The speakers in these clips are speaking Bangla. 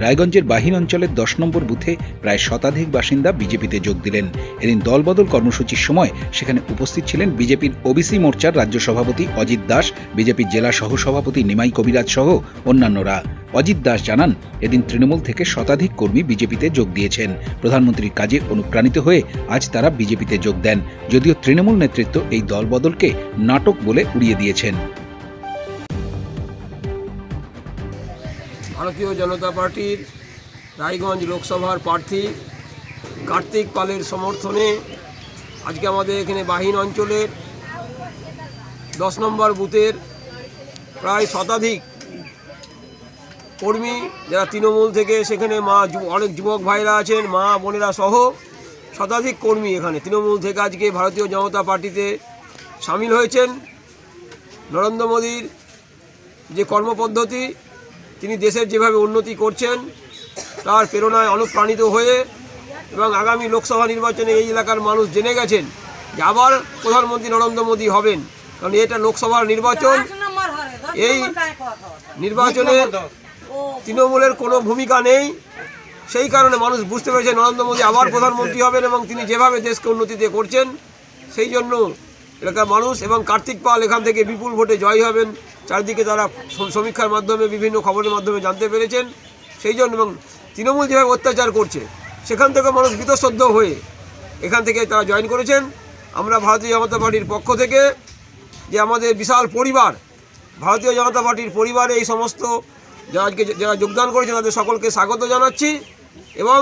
রায়গঞ্জের বাহির অঞ্চলের দশ নম্বর বুথে প্রায় শতাধিক বাসিন্দা বিজেপিতে যোগ দিলেন। এদিন দলবদল কর্মসূচির সময় সেখানে উপস্থিত ছিলেন বিজেপির ওবিসি মোর্চার রাজ্য সভাপতি অজিত দাস, বিজেপির জেলা সহ সভাপতি নিমাই কবিরাজ সহ অন্যান্যরা। অজিত দাস জানান, এদিন তৃণমূল থেকে শতাধিক কর্মী বিজেপিতে যোগ দিয়েছেন। প্রধানমন্ত্রীর কাজে অনুপ্রাণিত হয়ে আজ তারা বিজেপিতে যোগ দেন। যদিও তৃণমূল নেতৃত্ব এই দলবদলকে নাটক বলে উড়িয়ে দিয়েছেন। ভারতীয় জনতা পার্টির রায়গঞ্জ লোকসভার প্রার্থী কার্তিক পালের সমর্থনে আজকে আমাদের এখানে বাহিন অঞ্চলের দশ নম্বর বুথের প্রায় শতাধিক কর্মী যারা তৃণমূল থেকে সেখানে মা অনেক যুবক ভাইরা আছেন, মা বোনেরা সহ শতাধিক কর্মী এখানে। তৃণমূল থেকে আজকে ভারতীয় জনতা পার্টিতে সামিল হয়েছেন। নরেন্দ্র মোদীর যে কর্মপদ্ধতি তিনি দেশের যেভাবে উন্নতি করছেন, তার প্রেরণায় অনুপ্রাণিত হয়ে এবং আগামী লোকসভা নির্বাচনে এই এলাকার মানুষ জেনে গেছেন যে আবার প্রধানমন্ত্রী নরেন্দ্র মোদী হবেন। কারণ এটা লোকসভার নির্বাচন। এই নির্বাচনে তৃণমূলের কোনো ভূমিকা নেই। সেই কারণে মানুষ বুঝতে পেরেছে নরেন্দ্র মোদী আবার প্রধানমন্ত্রী হবেন এবং তিনি যেভাবে দেশকে উন্নতিতে করছেন, সেই জন্য এলাকার মানুষ এবং কার্তিক পাল এখান থেকে বিপুল ভোটে জয় হবেন। চারিদিকে তারা সমীক্ষার মাধ্যমে, বিভিন্ন খবরের মাধ্যমে জানতে পেরেছেন। সেই জন্য এবং তৃণমূল যেভাবে অত্যাচার করছে, সেখান থেকে মানুষ বীতশ্রদ্ধ হয়ে এখান থেকে তারা জয়েন করেছেন। আমরা ভারতীয় জনতা পার্টির পক্ষ থেকে যে আমাদের বিশাল পরিবার, ভারতীয় জনতা পার্টির পরিবারে এই সমস্ত যারা আজকে যারা যোগদান করেছেন তাদের সকলকে স্বাগত জানাচ্ছি এবং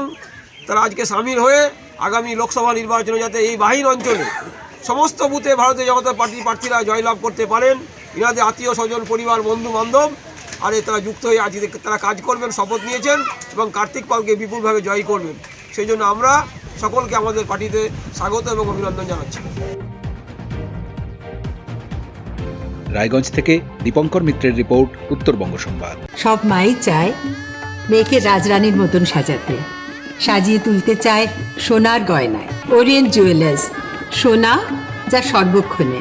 তারা আজকে সামিল হয়ে আগামী লোকসভা নির্বাচনে যাতে এই বাহির অঞ্চলে সমস্ত বুথে ভারতীয় জনতা পার্টির প্রার্থীরা জয়লাভ করতে পারেন। ইনাদের আত্মীয় স্বজন পরিবার বন্ধু বান্ধব আর এ তারা যুক্ত হয়ে আজকে তারা কাজ করবেন শপথ নিয়েছেন এবং কার্তিক পালকে বিপুলভাবে জয় করবেন। সেই জন্য আমরা সকলকে আমাদের পার্টিতে স্বাগত এবং অভিনন্দন জানাচ্ছি। রায়গঞ্জ থেকে দীপঙ্কর মিত্রের রিপোর্ট উত্তরবঙ্গ সংবাদ। সব মাই চায় মেয়েকে রাজরানীর মতন সাজাতে। সাজিয়ে তুলতে চায় সোনার গয়নায়। ওরিয়েন্ট জুয়েলার্স সোনা যা সর্বক্ষণে।